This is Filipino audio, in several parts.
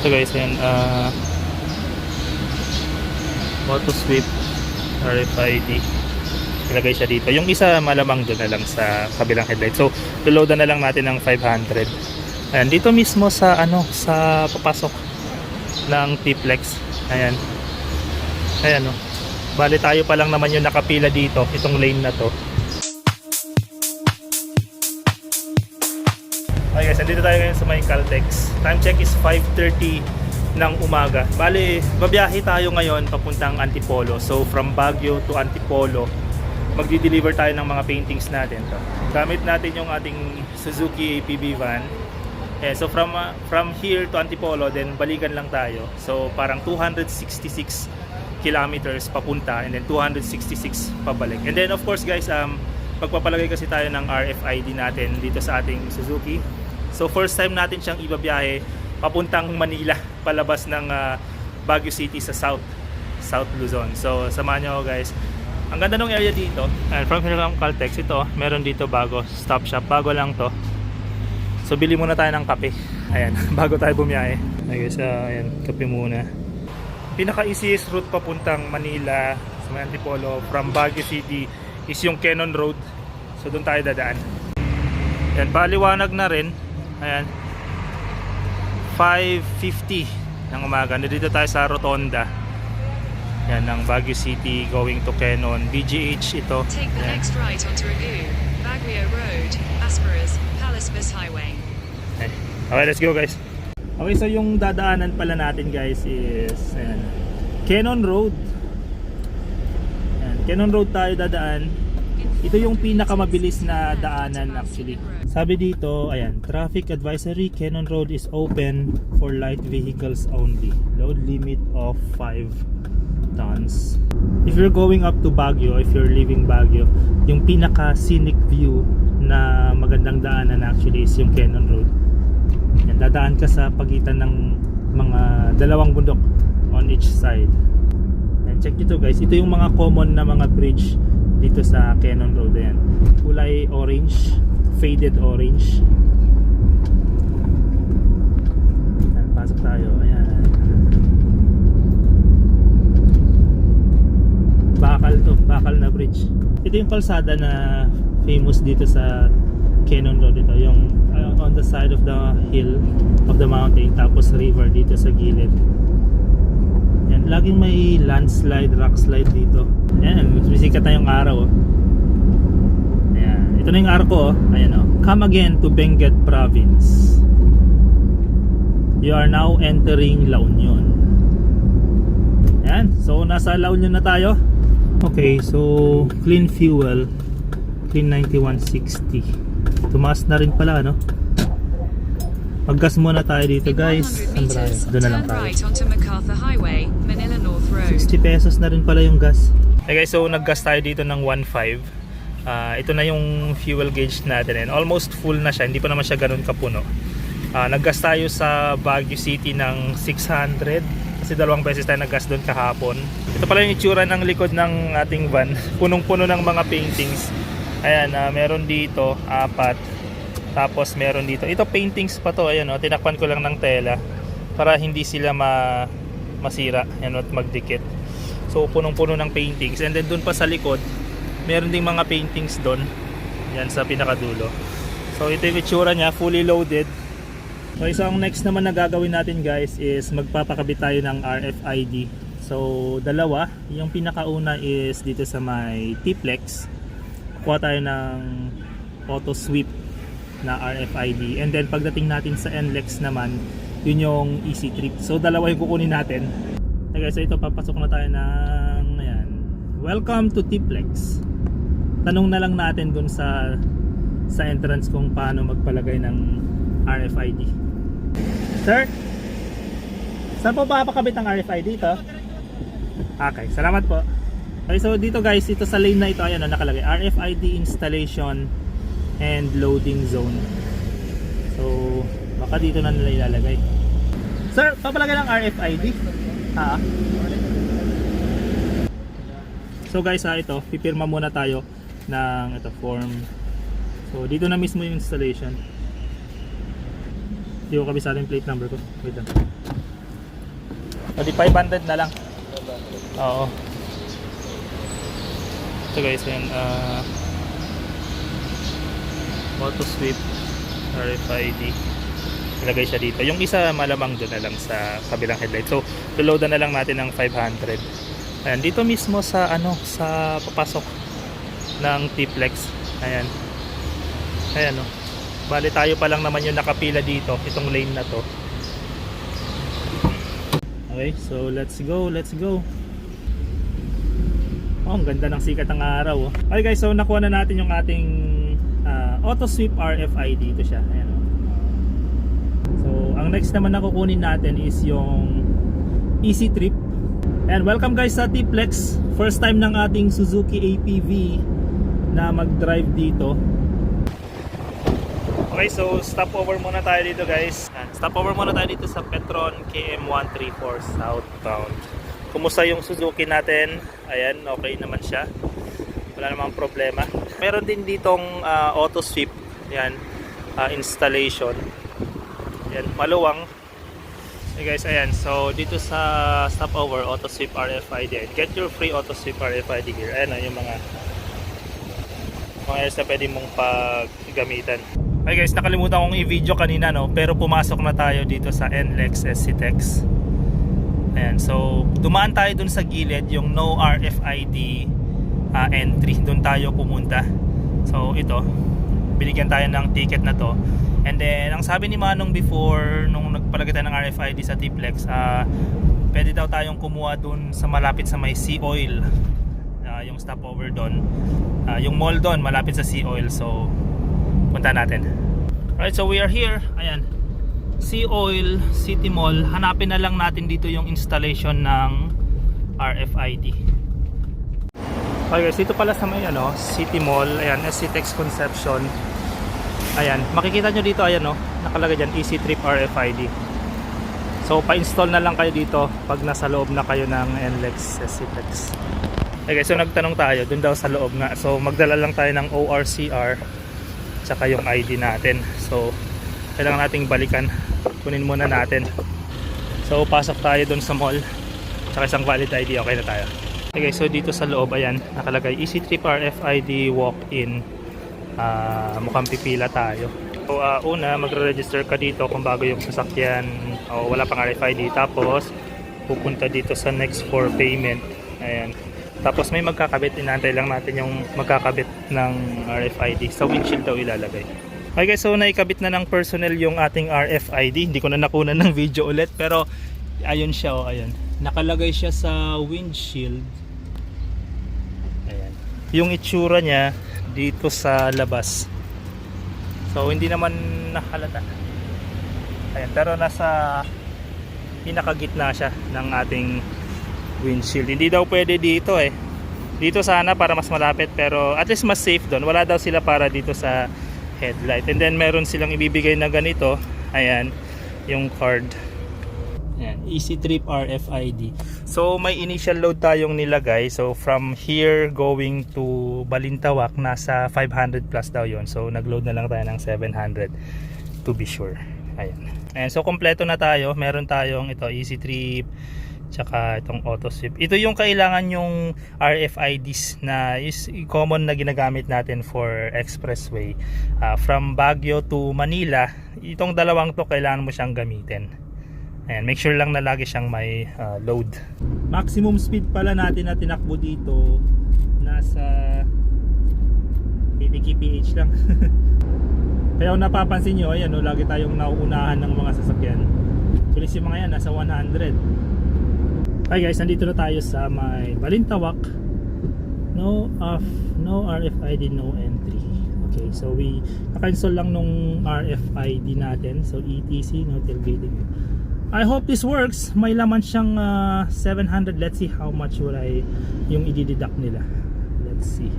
So guys, ayan, uh, Moto Swift RFID. Ilagay siya dito. Yung isa malamang doon na lang sa kabilang headlight. So, reloadan na lang natin ng 500. Ayan, dito mismo sa ano, sa papasok ng T-Flex. Ayan. Ayan o. Bali tayo pa lang naman yung nakapila dito, itong lane na to. Nandito tayo ngayon sa may Caltex. Time check is 5.30 ng umaga. Bali, babiyahe tayo ngayon papuntang Antipolo. So from Baguio to Antipolo, magdi-deliver tayo ng mga paintings natin. To. Gamit natin yung ating Suzuki APB van. Eh, so from uh, from here to Antipolo, then balikan lang tayo. So parang 266 kilometers papunta and then 266 pabalik. And then of course guys, um, magpapalagay kasi tayo ng RFID natin dito sa ating Suzuki. So first time natin siyang ibabiyahe papuntang Manila, palabas ng uh, Baguio City sa South, South Luzon. So samahan niyo ako guys. Ang ganda ng area dito. And from here lang Caltex ito, meron dito bago stop shop. Bago lang to. So bili muna tayo ng kape. Ayan, bago tayo bumiyahe. Okay, guys, uh, ayan, kape muna. Pinaka easiest route papuntang Manila sa Antipolo from Baguio City is yung Cannon Road. So doon tayo dadaan. Yan, paliwanag na rin. Ayan. 5.50 ng umaga. Nandito tayo sa Rotonda. Yan, ng Baguio City going to Cannon. BGH ito. Take the Ayan. next right onto Ragu, Baguio Road, Asperas, Palacevis Highway. Okay. okay, let's go guys. Okay, so yung dadaanan pala natin guys is ayan, Cannon Road. Ayan, Cannon Road tayo dadaan. Ito yung pinakamabilis na daanan actually. Sabi dito, ayan, traffic advisory, Cannon Road is open for light vehicles only. Load limit of 5 tons. If you're going up to Baguio, if you're leaving Baguio, yung pinaka scenic view na magandang daanan actually is yung Cannon Road. Yan, dadaan ka sa pagitan ng mga dalawang bundok on each side. And check ito guys, ito yung mga common na mga bridge dito sa Cannon Road. Ayan. Kulay orange, faded orange. Ayan, pasok tayo. Ayan. Bakal to, bakal na bridge. Ito yung kalsada na famous dito sa Cannon Road ito, yung uh, on the side of the hill of the mountain tapos river dito sa gilid. Yan, laging may landslide, rock slide dito. Yan, sumisikat na yung araw. Oh. Ayan, ito na yung araw ko. Oh. Ayan oh. Come again to Benguet Province. You are now entering La Union. Ayan, so nasa La Union na tayo. Okay, so clean fuel clean 9160. Tumaas na rin pala no. Paggas muna tayo dito guys. 100 Saan ba tayo? meters, Doon na lang tayo. right onto MacArthur Highway, Manila North Road. 60 pesos na rin pala yung gas. Okay guys, so naggas tayo dito ng 1.5. Ah, ito na yung fuel gauge natin and almost full na siya. Hindi pa naman siya ganun kapuno. Ah, naggas tayo sa Baguio City ng 600 kasi dalawang beses tayo naggas doon kahapon. Ito pala yung itsura ng likod ng ating van. Punong-puno ng mga paintings. Ayan, ah, meron dito, apat. Tapos meron dito. Ito paintings pa to, ayan oh, tinakpan ko lang ng tela para hindi sila ma masira yan at magdikit. So punong-puno ng paintings and then doon pa sa likod, meron ding mga paintings doon. Yan sa pinakadulo. So ito yung itsura niya, fully loaded. Okay, so ang next naman na gagawin natin guys is magpapakabit tayo ng RFID. So dalawa, yung pinakauna is dito sa may T-Plex. Kuha tayo ng auto sweep na RFID. And then pagdating natin sa NLEX naman, yun yung easy trip. So dalawa yung kukunin natin. Okay so ito papasok na tayo ng ayan. Welcome to T-Plex. Tanong na lang natin dun sa sa entrance kung paano magpalagay ng RFID. Sir? Saan po papakabit ang RFID ito? Okay, salamat po. Okay, so dito guys, ito sa lane na ito, ayan o, nakalagay. RFID installation and loading zone. So, baka dito na nila ilalagay. Sir, papalagay ng RFID? Ha? So guys, ha, ito, pipirma muna tayo ng ito form. So, dito na mismo yung installation. Hindi ko kabisado yung plate number ko. Wait lang. Di 500 na lang. Oo. Ito guys, yun. Uh, auto sweep RFID. Ilagay siya dito. Yung isa malamang doon na lang sa kabilang headlight. So, reloadan na lang natin ng 500. Ayan, dito mismo sa ano, sa papasok ng T-Flex. Ayan. Ayan o. Bali tayo pa lang naman yung nakapila dito, itong lane na to. Okay, so let's go, let's go. Oh, ang ganda ng sikat ng araw. Oh. Okay guys, so nakuha na natin yung ating ah, auto sweep RFID. Ito siya. Ayan, oh. Ang next naman na kukunin natin is yung Easy Trip. And welcome guys sa T-Plex. First time ng ating Suzuki APV na mag-drive dito. Okay, so stop over muna tayo dito guys. Stop over muna tayo dito sa Petron KM134 southbound. Kumusta yung Suzuki natin? Ayan, okay naman siya. Wala namang problema. Meron din ditong ah, auto sweep. Yan, ah, installation. Yan, maluwang. Hey guys, ayan. So, dito sa stopover, auto sweep RFID. Get your free auto sweep RFID here. Ayan na yung mga mga areas na pwede mong paggamitan. Okay guys, nakalimutan kong i-video kanina no, pero pumasok na tayo dito sa NLEX SCTEX. Ayan, so dumaan tayo dun sa gilid, yung no RFID ah, entry. Doon tayo pumunta. So ito, binigyan tayo ng ticket na to. And then, ang sabi ni Manong before, nung nagpalagay tayo ng RFID sa T-Plex, ah, pwede daw tayong kumuha dun sa malapit sa may Sea Oil. Ah, yung stopover doon. Ah, yung mall doon, malapit sa Sea Oil. So, punta natin. Alright, so we are here. Ayan. Sea Oil City Mall. Hanapin na lang natin dito yung installation ng RFID. Okay guys, dito pala sa may ano, City Mall. Ayan, SCTEX Conception. Ayan, makikita nyo dito, ayan no, nakalagay dyan, Easy Trip RFID. So, pa-install na lang kayo dito pag nasa loob na kayo ng NLEX SCTEX. Okay, so nagtanong tayo, dun daw sa loob nga. So, magdala lang tayo ng ORCR tsaka yung ID natin. So, kailangan nating balikan. Kunin muna natin. So, pasok tayo dun sa mall. Tsaka isang valid ID, okay na tayo. Okay, so dito sa loob, ayan, nakalagay Easy Trip RFID walk-in. Ah, mukhang pipila tayo. So, ah, una, magre-register ka dito kung bago yung sasakyan o wala pang RFID. Tapos, pupunta dito sa next for payment. Ayan. Tapos may magkakabit, inantay lang natin yung magkakabit ng RFID. Sa windshield daw ilalagay. Okay guys, so naikabit na ng personnel yung ating RFID. Hindi ko na nakunan ng video ulit. Pero ayun siya, oh, ayun. Nakalagay siya sa windshield. Ayan. Yung itsura niya dito sa labas. So hindi naman nakalata. Ayan, pero nasa pinakagitna siya ng ating windshield. Hindi daw pwede dito eh. Dito sana para mas malapit pero at least mas safe doon. Wala daw sila para dito sa headlight. And then meron silang ibibigay na ganito. Ayan, yung card. Easy Trip RFID. So may initial load tayong nilagay. So from here going to Balintawak nasa 500 plus daw yon. So nagload na lang tayo ng 700 to be sure. Ayan. Ayan, so kompleto na tayo. Meron tayong ito Easy Trip tsaka itong auto sweep. Ito yung kailangan yung RFIDs na is common na ginagamit natin for expressway. Ah, from Baguio to Manila, itong dalawang to kailangan mo siyang gamitin. Ayan, make sure lang na lagi siyang may ah, load. Maximum speed pala natin na tinakbo dito nasa 80 kph lang. Kaya kung napapansin nyo, ayan, no, lagi tayong nauunahan ng mga sasakyan. Actually, si mga yan, nasa 100. Hi guys, nandito na tayo sa may Balintawak. No off, no RFID, no entry. Okay, so we naka-install lang nung RFID natin. So ETC, no tailgating. I hope this works. May laman siyang ah, 700. Let's see how much will I yung i-deduct nila. Let's see.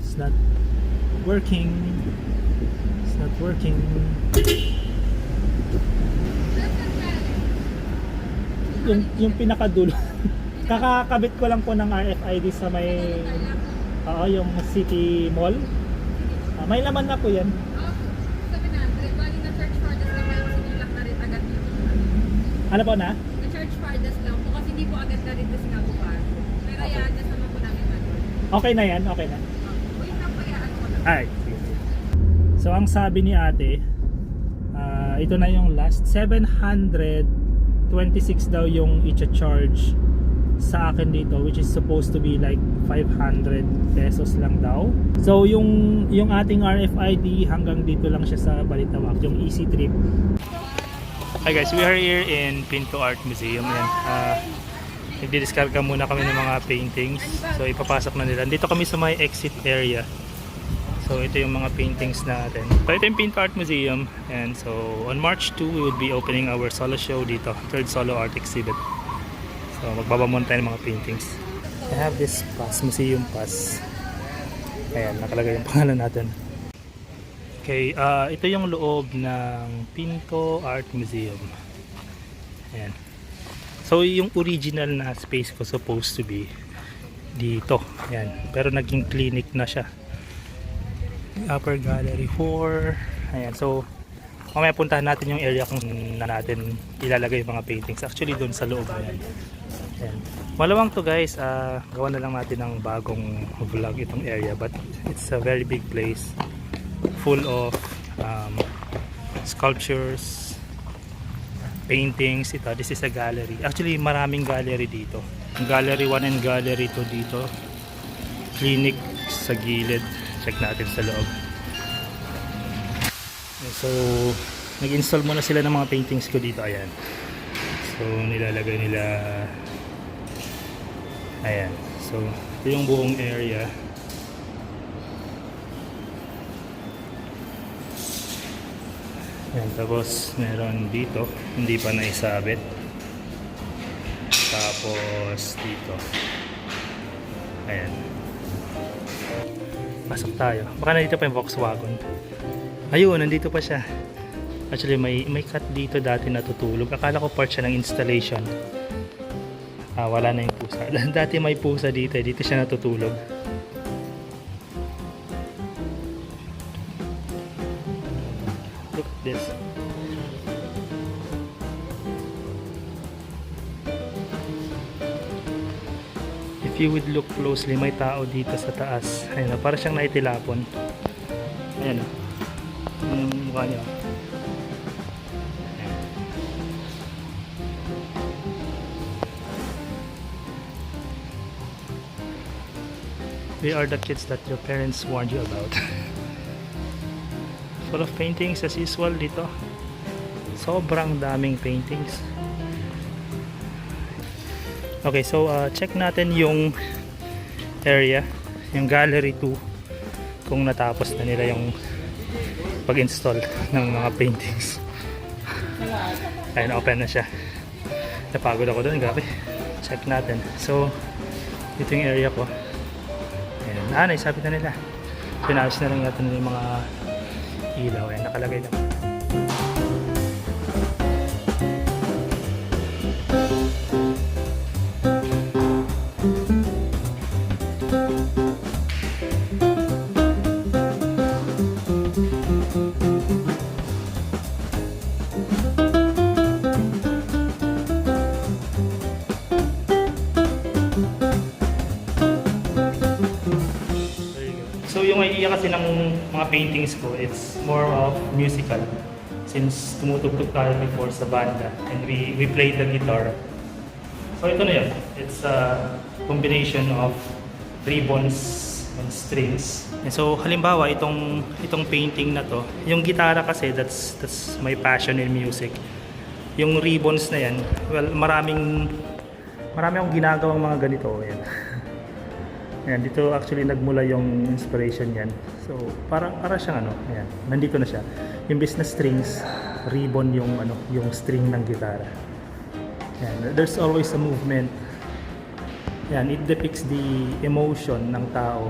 It's not working. It's not working. Yung, yung pinakadulo. Kakakabit ko lang po ng RFID sa may Oo, yung City Mall. Uh, may laman na po yan. Ano po na? The church farthest lang po kasi hindi po agad na rin sa Kabupan. Pero okay. yan, nasa po namin Okay na yan, okay na. Wait lang po yan. Alright. So ang sabi ni ate, uh, ito na yung last 726 daw yung i-charge sa akin dito which is supposed to be like 500 pesos lang daw. So yung yung ating RFID hanggang dito lang siya sa Balitawak, yung easy trip. Hi guys, we are here in Pinto Art Museum. Yan. Uh, Nagdi-discarga muna kami ng mga paintings. So ipapasok na nila. Dito kami sa may exit area. So ito yung mga paintings natin. So ito yung Pinto Art Museum. And so on March 2, we would be opening our solo show dito. Third solo art exhibit. So magbaba muna tayo ng mga paintings. I have this pass, museum pass. Ayan, nakalagay yung pangalan natin. Okay, ah ito yung loob ng Pinto Art Museum. Ayan. So yung original na space ko supposed to be dito. Ayan. Pero naging clinic na siya. Upper Gallery 4. Ayan. So mamaya puntahan natin yung area kung na natin ilalagay yung mga paintings. Actually doon sa loob. Ayan. Ayan. Malawang to guys. ah gawa na lang natin ng bagong vlog itong area. But it's a very big place. Full of um, sculptures, paintings. Ito, this is a gallery. Actually, maraming gallery dito. Gallery 1 and Gallery 2 dito. Clinic sa gilid. Check natin sa loob. So, nag-install muna sila ng mga paintings ko dito. Ayan. So, nilalagay nila Ayan. So, ito yung buong area. Ayan, tapos meron dito, hindi pa naisabit. Tapos dito. Ayan. Pasok tayo. Baka nandito pa yung Volkswagen. Ayun, nandito pa siya. Actually, may, may cut dito dati natutulog. Akala ko part siya ng installation. Ah, wala na yung pusa. Dati may pusa dito, eh. dito siya natutulog. Look at this. If you would look closely, may tao dito sa taas. Ayun, para siyang naitilapon. Ano yung mukha niya? We are the kids that your parents warned you about. Full of paintings as usual dito. Sobrang daming paintings. Okay, so uh, check natin yung area, yung gallery 2 kung natapos na nila yung pag-install ng mga paintings. Ayun, open na siya. Napagod ako doon, grabe. Check natin. So, ito yung area ko. Ah, naisabit na nila. Pinayos na lang natin yung mga ilaw. Ayan, nakalagay lang. Ko, it's more of musical. Since tumutugtog tayo before sa banda and we, we played the guitar. So ito na yun. It's a combination of ribbons and strings. And so halimbawa itong itong painting na to, yung gitara kasi that's that's my passion in music. Yung ribbons na yan, well maraming marami akong ginagawang mga ganito. Ayan. Ayan, dito actually nagmula yung inspiration yan. So, para para siyang ano, ayan, nandito na siya. Yung business strings, ribbon yung ano, yung string ng gitara. Ayan, there's always a movement. Ayan, it depicts the emotion ng tao